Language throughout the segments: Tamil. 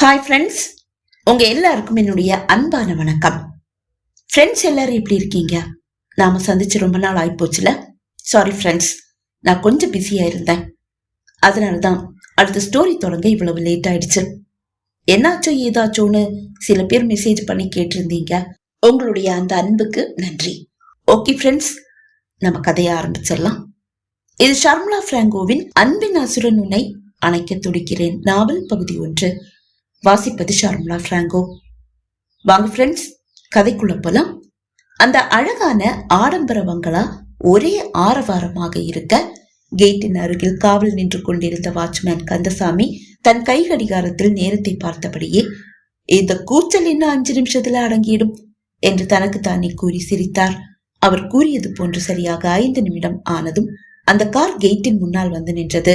ஹாய் ஃப்ரெண்ட்ஸ் உங்க எல்லாருக்கும் என்னுடைய அன்பான வணக்கம். ஃப்ரெண்ட்ஸ் எல்லாரும் எப்படி இருக்கீங்க? நாம சந்திச்சு ரொம்ப நாள் ஆயிப்போச்சுல? சாரி ஃப்ரெண்ட்ஸ் நான் கொஞ்சம் பிஸியா இருந்தேன். அதனால தான் அடுத்த ஸ்டோரி தொடங்க இவ்வளவு லேட் ஆயிடுச்சு. என்னாச்சோ ஏதாச்சோன்னு சில பேர் மெசேஜ் பண்ணி கேட்டிருந்தீங்க. உங்களுடைய அந்த அன்புக்கு நன்றி. ஓகே ஃப்ரெண்ட்ஸ் நம்ம கதையை ஆரம்பிச்சிடலாம். இது ஷர்மலா பிராங்கோவின் அன்பின் அசுரன் உன்னை அணைக்க துடிக்கிறேன். நாவல் பகுதி ஒன்று. வாசிப்பது ஷர்மிளா பிராங்கோ. வாங்க ஃப்ரெண்ட்ஸ் கதைக்குள்ள போலாம். அந்த அழகான ஆடம்பர பங்களா ஒரே ஆரவாரமாக இருக்க கேட்டின் அருகில் காவல் நின்று கொண்டிருந்த வாட்ச்மேன் கந்தசாமி தன் கை கடிகாரத்தில் நேரத்தை பார்த்தபடியே இந்த கூச்சல் இன்னும் அஞ்சு நிமிஷத்துல அடங்கிடும் என்று தனக்கு தானே கூறி சிரித்தார். அவர் கூறியது போன்று சரியாக ஐந்து நிமிடம் ஆனதும் அந்த கார் கேட்டின் முன்னால் வந்து நின்றது.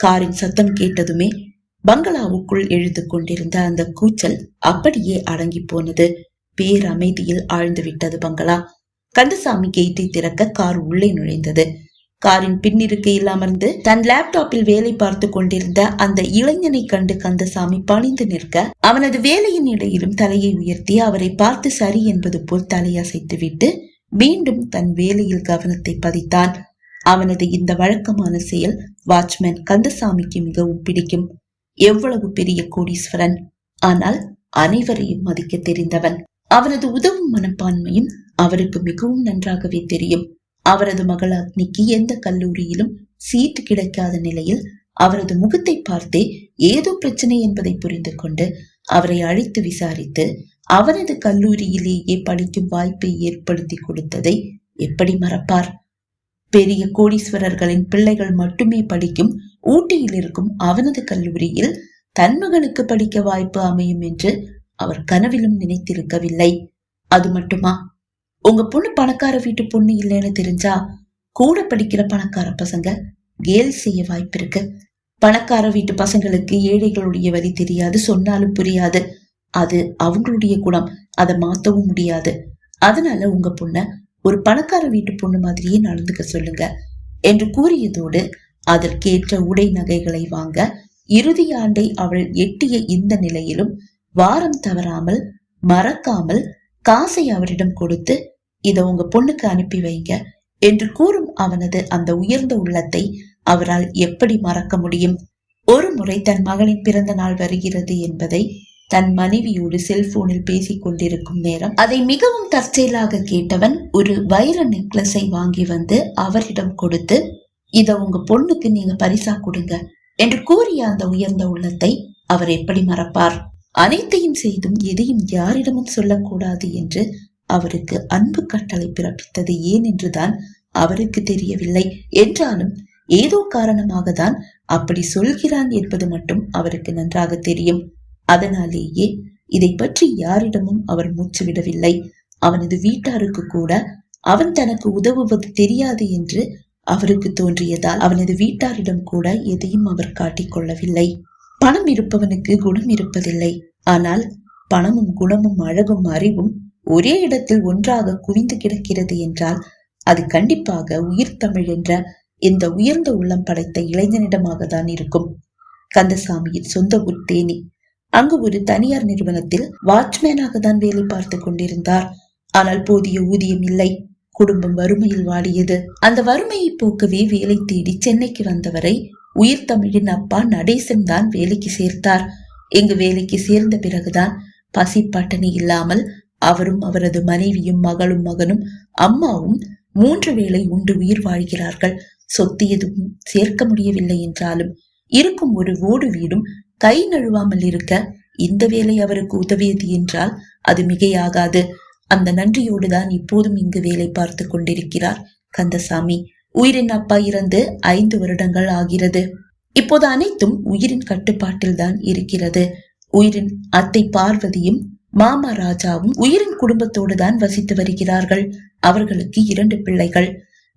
காரின் சத்தம் கேட்டதுமே பங்களாவுக்குள் எழுந்து கொண்டிருந்த அந்த கூச்சல் அப்படியே அடங்கி போனது. பேரமைதியில் ஆழ்ந்து விட்டது பங்களா. கந்தசாமி கேட்டை திறக்க கார் உள்ளே நுழைந்தது. காரின் பின்னிருக்கையில் அமர்ந்து தன் லேப்டாப்பில் வேலை பார்த்து கொண்டிருந்த அந்த இளைஞனை கண்டு கந்தசாமி பணிந்து நிற்க அவனது வேலையின் இடையிலும் தலையை உயர்த்தி அவரை பார்த்து சரி என்பது போல் தலையசைத்துவிட்டு மீண்டும் தன் வேலையில் கவனத்தை பதித்தான். அவனது இந்த வழக்கமான செயல் வாட்ச்மேன் கந்தசாமிக்கு மிகவும் பிடிக்கும் எவ்வளவு பெரிய கோடீஸ்வரன்? ஆனால் அனைவரையும் மதிக்க தெரிந்தவன். அவரது உதவும் மனப்பான்மையும் அவருக்கு மிகவும் நன்றாகவே தெரியும். அவரது மகள் அக்னிக்கு எந்த கல்லூரியிலும் சீட்டு கிடைக்காத நிலையில் அவரது முகத்தை பார்த்தே ஏதோ பிரச்சனை என்பதை புரிந்து கொண்டு அவரை அழைத்து விசாரித்து அவனது கல்லூரியிலேயே படிக்கும் வாய்ப்பை ஏற்படுத்தி கொடுத்ததை எப்படி மறப்பார்? பெரிய கோடீஸ்வரர்களின் பிள்ளைகள் மட்டுமே படிக்கும் ஊட்டியில் இருக்கும் அவனது கல்லூரியில் தன் மகனுக்கு படிக்க வாய்ப்பு அமையும் என்று அவர் கனவிலும் நினைத்திருக்கவில்லை. அது மட்டுமா? உங்க பொண்ணு பணக்கார வீட்டு பொண்ணு இல்லைன்னு தெரிஞ்சா கூட படிக்கிற பணக்கார பசங்க கேல் செய்ய வாய்ப்பு இருக்கு. பணக்கார வீட்டு பசங்களுக்கு ஏழைகளுடைய வழி தெரியாது சொன்னாலும் புரியாது. அது அவங்களுடைய குணம் அதை மாத்தவும் முடியாது. அதனால உங்க பொண்ண ஒரு பணக்கார வீட்டு பொண்ணு மாதிரியே நடந்துக்க சொல்லுங்க என்று கூறியதோடு அதற்கேற்ற உடை நகைகளை வாங்க இறுதி ஆண்டை அவள் எட்டிய இந்த நிலையிலும் வாரம் தவறாமல் மறக்காமல் காசை அவரிடம் கொடுத்து இதை உங்க பொண்ணுக்கு அனுப்பி வைங்க என்று கூறும் அவனது அந்த உயர்ந்த உள்ளத்தை அவரால் எப்படி மறக்க முடியும்? ஒரு முறை தன் மகளின் பிறந்த நாள் வருகிறது என்பதை தன் மனைவியோடு செல்போனில் பேசிக் கொண்டிருக்கும் நேரம் அதை மிகவும் தற்செயலாக கேட்டவன் ஒரு வைர நெக்லஸை வாங்கி வந்து அவரிடம் கொடுத்து இத உங்க பொண்ணுக்கு நீங்க பரிசா கொடுங்க என்று கூறிய அந்த உயர்ந்த உள்ளத்தை அவர் எப்படி மறப்பார்? அனைத்தையும் செய்தும் எதையும் யாரிடமும் சொல்லக்கூடாது என்று அவருக்கு அன்பு கட்டளை பிறப்பித்தது ஏன் என்றுதான் அவருக்கு தெரியவில்லை. என்றாலும் ஏதோ காரணமாக தான் அப்படி சொல்கிறான் என்பது மட்டும் அவருக்கு நன்றாக தெரியும். அதனாலேயே இதை பற்றி யாரிடமும் அவர் மூச்சு விடவில்லை. அவனது வீட்டாருக்கு கூட அவன் தனக்கு உதவுவது தெரியாது என்று அவருக்கு தோன்றியதால் அவனது வீட்டாரிடம் கூட எதையும் அவர் காட்டிக் கொள்ளவில்லை. பணம் இருப்பவனுக்கு குணம் இருப்பதில்லை. ஆனால் பணமும் குணமும் அழகும் அறிவும் ஒரே இடத்தில் ஒன்றாக குவிந்து கிடக்கிறது என்றால் அது கண்டிப்பாக உயிர் தமிழ் என்ற இந்த உயர்ந்த உள்ளம் படைத்த இளைஞனிடமாக தான் இருக்கும். கந்தசாமியின் சொந்த ஊர் தேனி. அங்கு ஒரு தனியார் நிறுவனத்தில் வாட்ச்மேனாக தான் வேலை பார்த்து கொண்டிருந்தார். ஆனால் போதிய ஊதியம் இல்லை. குடும்பம் வறுமையில் வாடியது. அந்த வறுமையை போக்கவே வேலை தேடி சென்னைக்கு வந்தவரை உயிர் தமிழின் அப்பா நடேசன் தான் வேலைக்கு சேர்த்தார். இங்கு வேலைக்கு சேர்ந்த பிறகுதான் பசி பட்டணி இல்லாமல் அவரும் அவரது மனைவியும் மகளும் மகனும் அம்மாவும் மூன்று வேளை உண்டு உயிர் வாழ்கிறார்கள். சொத்து எதுவும் சேர்க்க முடியவில்லை என்றாலும் இருக்கும் ஒரு ஓடு வீடும் கை நழுவாமல் இருக்க இந்த வேலை அவருக்கு உதவியது என்றால் அது மிகையாகாது. அந்த நன்றியோடு தான் இப்போதும் இங்கு வேலை பார்த்து கொண்டிருக்கிறார். கந்தசாமி உயிரின் அப்பா இறந்து ஐந்து வருடங்கள் ஆகிறது. இப்போது அனைத்தும் உயிரின் கட்டுப்பாட்டில் தான் இருக்கிறது. உயிரின் அத்தை பார்வதியும் மாமா ராஜாவும் உயிரின் குடும்பத்தோடு தான் வசித்து வருகிறார்கள். அவர்களுக்கு இரண்டு பிள்ளைகள்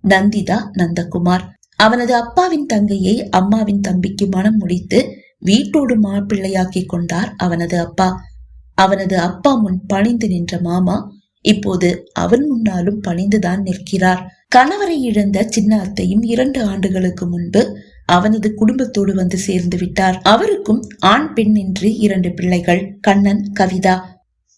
நந்திதா நந்தகுமார். அவனது அப்பாவின் தங்கையை அம்மாவின் தம்பிக்கு மனம் முடித்து வீட்டோடு மாப்பிள்ளையாக்கி கொண்டார் அவனது அப்பா. அவனது அப்பா முன் பணிந்து நின்ற மாமா இப்போது அவன் முன்னாலும் பணிந்துதான் நிற்கிறார். கணவரை இழந்த சின்ன அத்தையும் இரண்டு ஆண்டுகளுக்கு முன்பு அவனது குடும்பத்தோடு வந்து சேர்ந்து விட்டார். அவருக்கும் ஆண் பெண் என்று இரண்டு பிள்ளைகள் கண்ணன் கவிதா.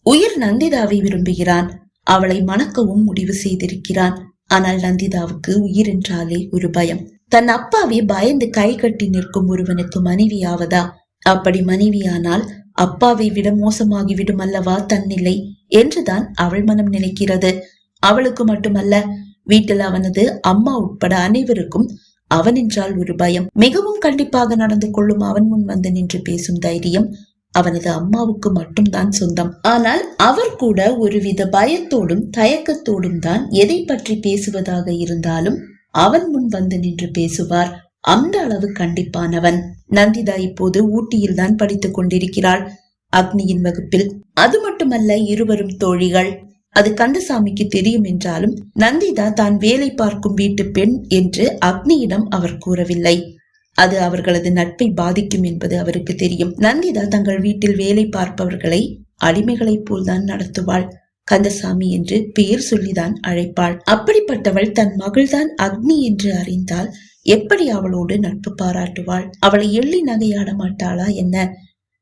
உயிர் நந்திதாவை விரும்புகிறான். அவளை மணக்கவும் முடிவு செய்திருக்கிறான். ஆனால் நந்திதாவுக்கு உயிர் என்றாலே ஒரு பயம். தன் அப்பாவை பயந்து கை கட்டி நிற்கும் ஒருவனுக்கு மனைவியாவதா? அப்படி மனைவியானால் அப்பாவை விட மோசமாகிவிடும் அல்லவா தன்னிலை என்றுதான் அவள் மனம் நினைக்கிறது. அவளுக்கு மட்டுமல்ல வீட்டில் அவனது அம்மா உட்பட அனைவருக்கும் அவன் என்றால் ஒரு பயம். மிகவும் கண்டிப்பாக நடந்து கொள்ளும் அவன் முன் வந்து நின்று பேசும் தைரியம் அவனது அம்மாவுக்கு மட்டும்தான் சொந்தம். ஆனால் அவர் கூட ஒருவித பயத்தோடும் தயக்கத்தோடும் தான் எதை பற்றி பேசுவதாக இருந்தாலும் அவன் முன் வந்து நின்று பேசுவார். அந்த அளவு கண்டிப்பானவன். நந்திதா இப்போது ஊட்டியில் தான் படித்துக் கொண்டிருக்கிறாள். அக்னியின் வகுப்பில் அது மட்டுமல்ல இருவரும் தோழிகள். அது கந்தசாமிக்கு தெரியும் என்றாலும் நந்திதா தான் வேலை பார்க்கும் வீட்டு பெண் என்று அக்னியிடம் அவர் கூறவில்லை. அது அவர்களது நட்பை பாதிக்கும் என்பது அவருக்கு தெரியும். நந்திதா தங்கள் வீட்டில் வேலை பார்ப்பவர்களை அடிமைகளைப் போல்தான் நடத்துவாள். கந்தசாமி என்று பெயர் சொல்லிதான் அழைப்பாள். அப்படிப்பட்டவள் தன் மகள்தான் அக்னி என்று அறிந்தால் எப்படி அவளோடு நட்பு பாராட்டுவாள்? அவளை எள்ளி நகையாட மாட்டாளா என்ன?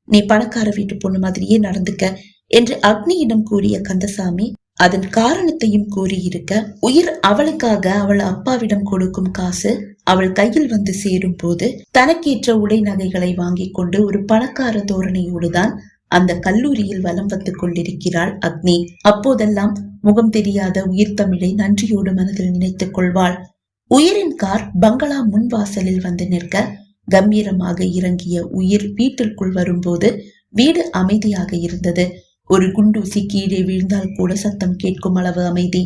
நீ பணக்கார வீட்டு பொண்ணு மாதிரியே நடந்துக்க என்று அக்னியிடம் கூறிய கந்தசாமி அதன் காரணத்தையும் கூறியிருக்க உயிர் அவளுக்காக அவள் அப்பாவிடம் கொடுக்கும் காசு அவள் கையில் வந்து சேரும் போது தனக்கேற்ற உடை நகைகளை வாங்கிக் கொண்டு ஒரு பணக்கார தோரணையோடுதான் அந்த கல்லூரியில் வலம் வந்து கொண்டிருக்கிறாள் அக்னி. அப்போதெல்லாம் முகம் தெரியாத உயிர் தமிழை நன்றியோடு மனதில் நினைத்துக் கொள்வாள். உயிரின் கார் பங்களா முன் வாசலில் வந்து நிற்க கம்பீரமாக இறங்கிய உயிர் வீட்டிற்குள் வரும்போது வீடு அமைதியாக இருந்தது. ஒரு குண்டூசி கீழே விழுந்தால் கூட சத்தம் கேட்கும் அளவு அமைதி.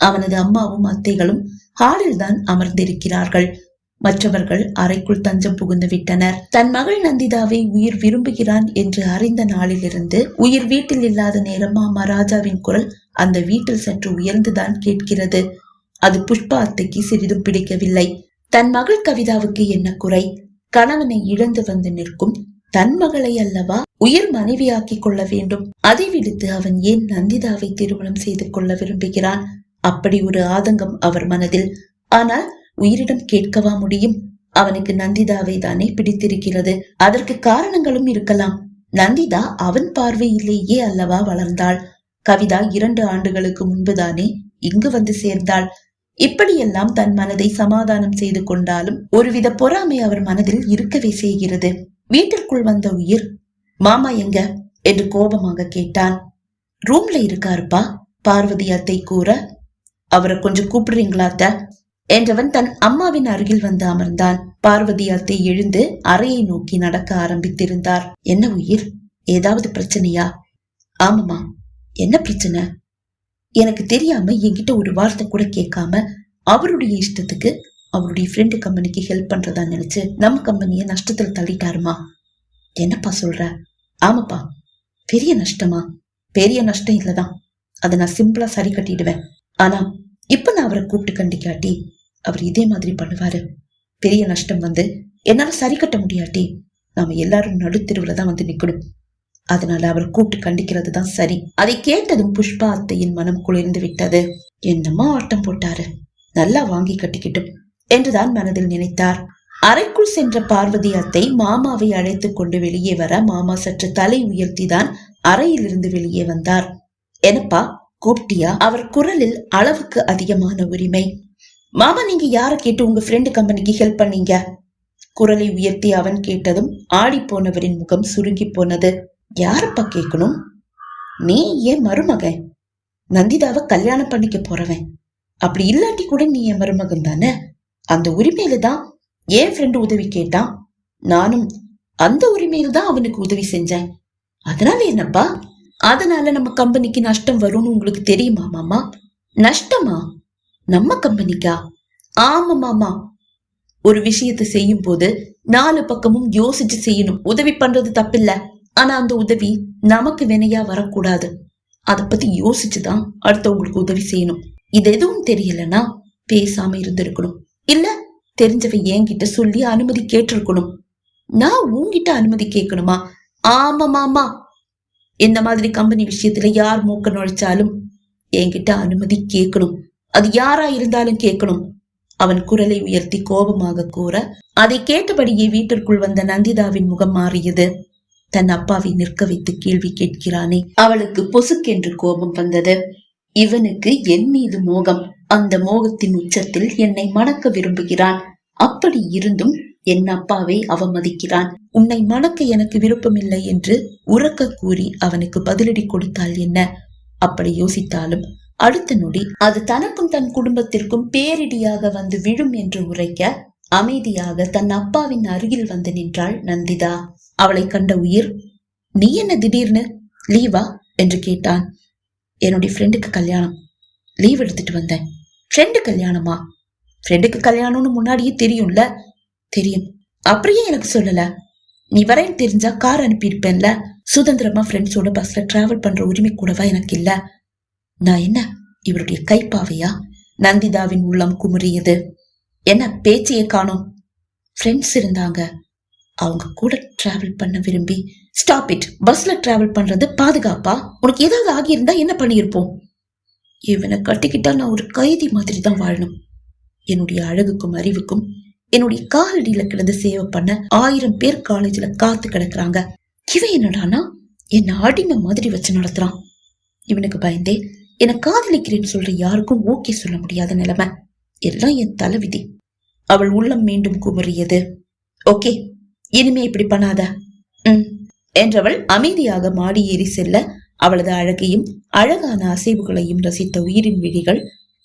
அவனது அம்மாவும் அத்தைகளும் ஹாலில் தான் அமர்ந்திருக்கிறார்கள். மற்றவர்கள் அறைக்குள் தஞ்சம் புகுந்து விட்டனர். தன் மகள் நந்திதாவை உயிர் விரும்புகிறான் என்று அறிந்த நாளிலிருந்து உயிர் வீட்டில் இல்லாத நேரம் மாமா ராஜாவின் குரல் அந்த வீட்டில் சற்று உயர்ந்துதான் கேட்கிறது. அது புஷ்பா அத்தைக்கு சிறிதும் பிடிக்கவில்லை. தன் மகள் கவிதாவுக்கு என்ன குறை? கணவனை இழந்து வந்து நிற்கும் தன் மகளை அல்லவா? உயிர் மனைவியாக்கிக் கொள்ள வேண்டும். அதை விடுத்து அவன் ஏன் நந்திதாவை திருமணம் செய்து கொள்ள விரும்புகிறான்? அப்படி ஒரு ஆதங்கம் அவர் மனதில். ஆனால் உயிரிடம் கேட்கவா முடியும்? அவனுக்கு நந்திதாவை தானே பிடித்திருக்கிறது. அதற்கு காரணங்களும் இருக்கலாம். நந்திதா அவன் பார்வையிலேயே அல்லவா வளர்ந்தாள். கவிதா இரண்டு ஆண்டுகளுக்கு முன்புதானே இங்கு வந்து சேர்ந்தாள். இப்படியெல்லாம் தன் மனதை சமாதானம் செய்து கொண்டாலும் ஒருவித பொறாமை அவர் மனதில் இருக்கவே செய்கிறது. வீட்டிற்குள் வந்த உயிர் மாமா எங்க? என்று கோபமாக கேட்டான். ரூம்ல இருக்காருப்பா பார்வதி அத்தை கூற. அவரை கொஞ்சம் கூப்பிடுறீங்களாத்த என்றவன் தன் அம்மாவின் அருகில் வந்து அமர்ந்தான். பார்வதி அத்தை எழுந்து அறையை நோக்கி நடக்க ஆரம்பித்திருந்தார். என்ன உயிர்? ஏதாவது பிரச்சனையா? ஆமாமா என்ன பிரச்சனை? எனக்கு தெரியாம என்கிட்ட ஒரு வார்த்தை கூட கேட்காம அவருடைய இஷ்டத்துக்கு அவருடைய ஃப்ரெண்டு கம்பெனிக்கு ஹெல்ப் பண்றதா நினைச்சு நம்ம கம்பெனிய நஷ்டத்துல தள்ளிட்டாருமா? என்னப்பா சொல்ற? ஆமாப்பா. பெரிய நஷ்டமா? பெரிய நஷ்டம் இல்லதான். அதை நான் சிம்பிளா சரி கட்டிடுவேன். ஆனா இப்ப நான் அவரை கூப்பிட்டு கண்டிக்காட்டி அவர் இதே மாதிரி பண்ணுவாரு. பெரிய நஷ்டம் வந்து என்னால சரி கட்ட முடியாட்டி நாம எல்லாரும் நடுத்தெருவுல தான் வந்து நிக்கணும். அதனால அவர் கூப்பிட்டு கண்டிக்கிறது தான் சரி. அதை கேட்டதும் புஷ்பா அத்தையின் மனம் குளிர்ந்து விட்டது. என்னமோ ஆட்டம் போட்டாரு? நல்லா வாங்கி கட்டிக்கிட்டும் என்றுதான் மனதில் நினைத்தார். அறைக்குள் சென்ற பார்வதி அத்தை மாமாவை அழைத்துக் கொண்டு வெளியே வர மாமா சற்று தலை உயர்த்திதான் அறையிலிருந்து வெளியே வந்தார். என்னப்பா கூப்பிட்டியா? அவர் குரலில் அளவுக்கு அதிகமான உரிமை. மாமா நீங்க யார கேட்டு உங்க ஃப்ரெண்டு கம்பெனிக்கு ஹெல்ப் பண்ணீங்க? குரலை உயர்த்தி அவன் கேட்டதும் ஆடி போனவரின் முகம் சுருங்கி போனது. யாரப்பா கேட்கணும் நீ ஏன் மருமகன் நந்திதாவை கல்யாணம் பண்ணிக்க போறவன். அப்படி இல்லாட்டி கூட நீ என் மருமகன் தானே? அந்த உரிமையில தான் என் ஃப்ரெண்டு உதவி கேட்டான். நானும் அந்த உரிமையில தான் அவனுக்கு உதவி செஞ்சேன். அதனால என்னப்பா? அதனால நம்ம கம்பெனிக்கு நஷ்டம் வரும்னு உங்களுக்கு தெரியுமா மாமா? நஷ்டமா? நம்ம கம்பெனிக்கா? ஆமா மாமா. ஒரு விஷயத்தை செய்யும் போது நாலு பக்கமும் யோசிச்சு செய்யணும். உதவி பண்றது தப்பில்ல. ஆனா அந்த உதவி நமக்கு வினையா வரக்கூடாது. அத பத்தி யோசிச்சுதான் அடுத்தவங்களுக்கு உதவி செய்யணும். இது எதுவும் தெரியலன்னா பேசாம இருந்திருக்கணும். இல்ல தெரிஞ்சவ என்கிட்ட சொல்லி அனுமதி கேட்டிருக்கணும். நான் உன்கிட்ட அனுமதி கேட்கணுமா? ஆமா மாமா. இந்த மாதிரி கம்பெனி விஷயத்துல யார் மூக்க நுழைச்சாலும் என்கிட்ட அனுமதி கேட்கணும். அது யாரா இருந்தாலும் கேட்கணும். அவன் குரலை உயர்த்தி கோபமாக கூற அதை கேட்டபடியே வீட்டிற்குள் வந்த நந்திதாவின் முகம் மாறியது. தன் அப்பாவை நிற்க வைத்து கேள்வி கேட்கிறானே. அவளுக்கு பொசுக்கென்று கோபம் வந்தது. இவனுக்கு என் மீது மோகம். அந்த மோகத்தின் உச்சத்தில் என்னை மணக்க விரும்புகிறான். அப்படி இருந்தும் என் அப்பாவை அவமதிக்கிறான். உன்னை மணக்க எனக்கு விருப்பமில்லை என்று உறக்க கூறி அவனுக்கு பதிலடி கொடுத்தால் என்ன? அப்படி யோசித்தாலும் அடுத்த நொடி அது தனக்கும் தன் குடும்பத்திற்கும் பேரிடியாக வந்து விழும் என்று உரைக்க அமைதியாக தன் அப்பாவின் அருகில் வந்து நின்றாள் நந்திதா. அவளை கண்ட உயிர் நீ என்ன திடீர்னு? லீவா? என்று கேட்டான். என்னுடைய ஃப்ரெண்டுக்கு கல்யாணம். லீவ் எடுத்துட்டு வந்தேன். ஃப்ரெண்டு கல்யாணமா? ஃப்ரெண்டுக்கு கல்யாணம்னு முன்னாடியே தெரியும்ல? தெரியும். அப்படியே எனக்கு சொல்லல? நீ வரேன்னு தெரிஞ்சா கார் அனுப்பியிருப்பேன்ல? சுதந்திரமா ஃப்ரெண்ட்ஸோட பஸ்ல டிராவல் பண்ற உரிமை கூடவா எனக்கு இல்ல? நான் என்ன இவருடைய கைப்பாவையா? நந்திதாவின் உள்ளம் குமுறியது. என்ன பேச்சையே காணும். ஃப்ரெண்ட்ஸ் இருந்தாங்க. அவங்க கூட டிராவல் பண்ண விரும்பி. ஸ்டாப் இட் பஸ்ல டிராவல் பண்றது பாதுகாப்பா? உனக்கு ஏதாவது ஆகியிருந்தா என்ன பண்ணியிருப்போம்? இவனை கட்டிக்கிட்டா நான் ஒரு கைதி மாதிரி தான் வாழணும். என்னுடைய அழகுக்கும் அறிவுக்கும் என்னுடைய காலடியில கிடந்து சேவை பண்ண ஆயிரம் பேர் காலேஜ்ல காத்து கிடக்குறாங்க. இவன் என்னடானா என்ன அடிமை மாதிரி வச்சு நடத்துறான். இவனுக்கு பயந்தே என்னை காதலிக்கிறேன்னு சொல்ற யாருக்கும் ஓகே சொல்ல முடியாத நிலைமை. எல்லாம் என் தலைவிதி. அவள் உள்ளம் மீண்டும் குமரியது ஓகே இனிமே இப்படி பண்ணாத. ம். என்றவள் அமைதியாக மாடி ஏறி செல்ல அவளது அழகையும் அழகான அசைவுகளையும் ரசித்த உயிரின் விழிகள்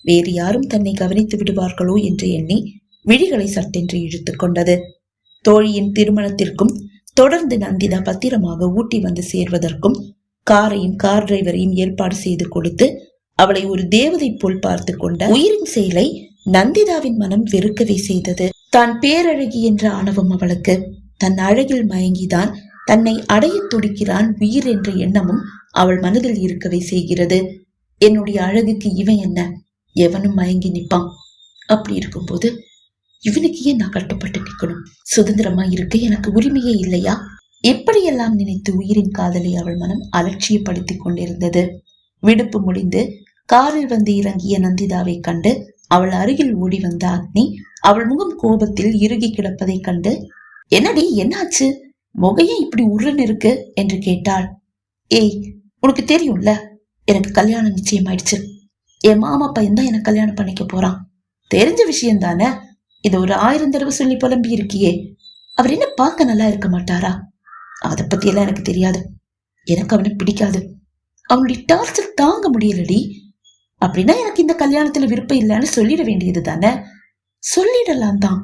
வேறு யாரும் தன்னை கவனித்து விடுவார்களோ என்று எண்ணி விழிகளை சட்டென்று இழுத்துக் கொண்டது. தோழியின் திருமணத்திற்கும் தொடர்ந்து நந்திதா பத்திரமாக ஊட்டி வந்து சேர்வதற்கும் காரையும் கார் டிரைவரையும் ஏற்பாடு செய்து கொடுத்து அவளை ஒரு தேவதை போல் பார்த்து கொண்ட உயிரின் செயலை நந்திதாவின் மனம் வெறுக்கவே செய்தது. தான் பேரழகி என்ற ஆணவம் அவளுக்கு. தன் அழகில் மயங்கிதான் தன்னை அடைய துடிக்கிறான் உயிர் என்ற எண்ணமும் அவள் மனதில் இருக்கவே செய்கிறது. என்னுடைய அழகுக்கு இவன் என்ன? எவனும் மயங்கி நிற்பான். அப்படி இருக்கும்போது இவனுக்கு ஏன் நான் கட்டுப்பட்டு நிற்கணும்? சுதந்திரமா இருக்க எனக்கு உரிமையே இல்லையா? எப்படியெல்லாம் நினைத்து உயிரின் காதலை அவள் மனம் அலட்சியப்படுத்திக் கொண்டிருந்தது? விடுப்பு முடிந்து காரில் வந்து இறங்கிய நந்திதாவை கண்டு அவள் அருகில் ஓடி வந்த அக்னி அவள் முகம் கோபத்தில் இறுகி கிடப்பதைக் கண்டு என்னடி என்னாச்சு? முகையே இப்படி உருன்னு இருக்கு? என்று கேட்டாள். ஏய் உனக்கு தெரியும்ல எனக்கு கல்யாணம் நிச்சயம் ஆயிடுச்சு என் மாமா பையன் தான் எனக்கு கல்யாணம் பண்ணிக்க போறான். தெரிஞ்ச விஷயம் தானே இதை ஒரு ஆயிரம் தடவை சொல்லி புலம்பி இருக்கியே அவர் என்ன பார்க்க நல்லா இருக்க மாட்டாரா? அதை பத்தி எல்லாம் எனக்கு தெரியாது. எனக்கு அவனை பிடிக்காது. அவனுடைய டார்ச்சர் தாங்க முடியலடி. அப்படின்னா எனக்கு இந்த கல்யாணத்துல விருப்பம் இல்லைன்னு சொல்லிட வேண்டியது தானே சொல்லிடலாம் தான்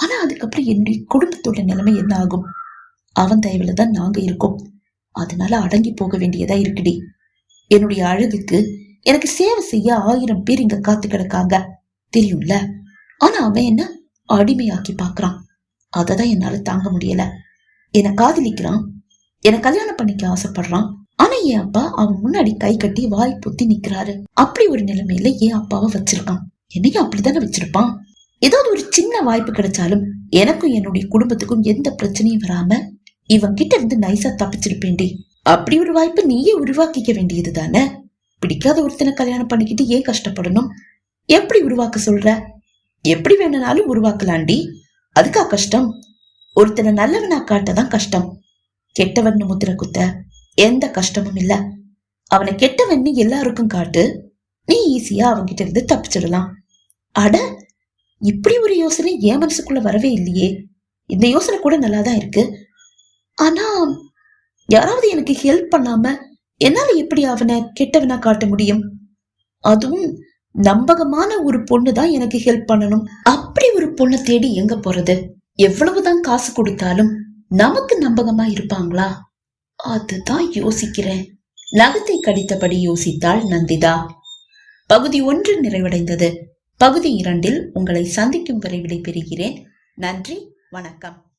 ஆனா அதுக்கப்புறம் என்னுடைய குடும்பத்தோட நிலைமை என்ன ஆகும்? அவன் தயவில் தான் நாங்க இருக்கோம். அதனால அடங்கி போக வேண்டியதா இருக்குடி. என்னுடைய அழகுக்கு எனக்கு சேவை செய்ய ஆயிரம் பேர் இங்க காத்து கிடக்காங்க. தெரியும்ல? ஆனா அவன் என்ன அடிமையாக்கி பாக்குறான். அததான் என்னால தாங்க முடியல. என்னை காதலிக்கிறான். என்னை கல்யாணம் பண்ணிக்க ஆசைப்படுறான். ஆனா என் அப்பா அவன் முன்னாடி கை கட்டி வாய் பொத்தி நிக்கிறாரு. அப்படி ஒரு நிலைமையில என் அப்பாவை வச்சிருக்கான். என்னையும் அப்படித்தானே வச்சிருப்பான்? ஏதாவது ஒரு சின்ன வாய்ப்பு கிடைச்சாலும் எனக்கும் என்னுடைய குடும்பத்துக்கும் எந்த பிரச்சனையும் வராம இவன் கிட்ட இருந்து நைசா தப்பிச்சிருப்பேன்டி. அப்படி ஒரு வாய்ப்பு நீயே உருவாக்கிக்க வேண்டியது தானே? பிடிக்காத ஒருத்தனை கல்யாணம் பண்ணிக்கிட்டு ஏன் கஷ்டப்படணும்? எப்படி உருவாக்க சொல்ற? எப்படி வேணும்னாலும் உருவாக்கலாண்டி அதுக்கா கஷ்டம்? ஒருத்தனை நல்லவனா காட்டதான் கஷ்டம். கெட்டவன் முத்திர குத்த எந்த கஷ்டமும் இல்ல. அவனை கெட்டவன் எல்லாருக்கும் காட்டு. நீ ஈஸியா அவன்கிட்ட இருந்து தப்பிச்சிடலாம். அட இப்படி ஒரு யோசனை என் மனசுக்குள்ள வரவே இல்லையே. இந்த யோசனை கூட நல்லா தான் இருக்கு. ஆனா யாராவது எனக்கு ஹெல்ப் பண்ணாம என்னால எப்படி அவனை கெட்டவனா காட்ட முடியும்? அதுவும் நம்பகமான ஒரு பொண்ணு தான் எனக்கு ஹெல்ப் பண்ணணும். அப்படி ஒரு பொண்ணை தேடி எங்க போறது? எவ்வளவுதான் காசு கொடுத்தாலும் நமக்கு நம்பகமா இருப்பாங்களா? அதுதான் யோசிக்கிறேன். நகத்தை கடித்தபடி யோசித்தாள் நந்திதா. பகுதி ஒன்று நிறைவடைந்தது. பகுதி இரண்டில் உங்களை சந்திக்கும் வரை விடைபெறுகிறேன். நன்றி வணக்கம்.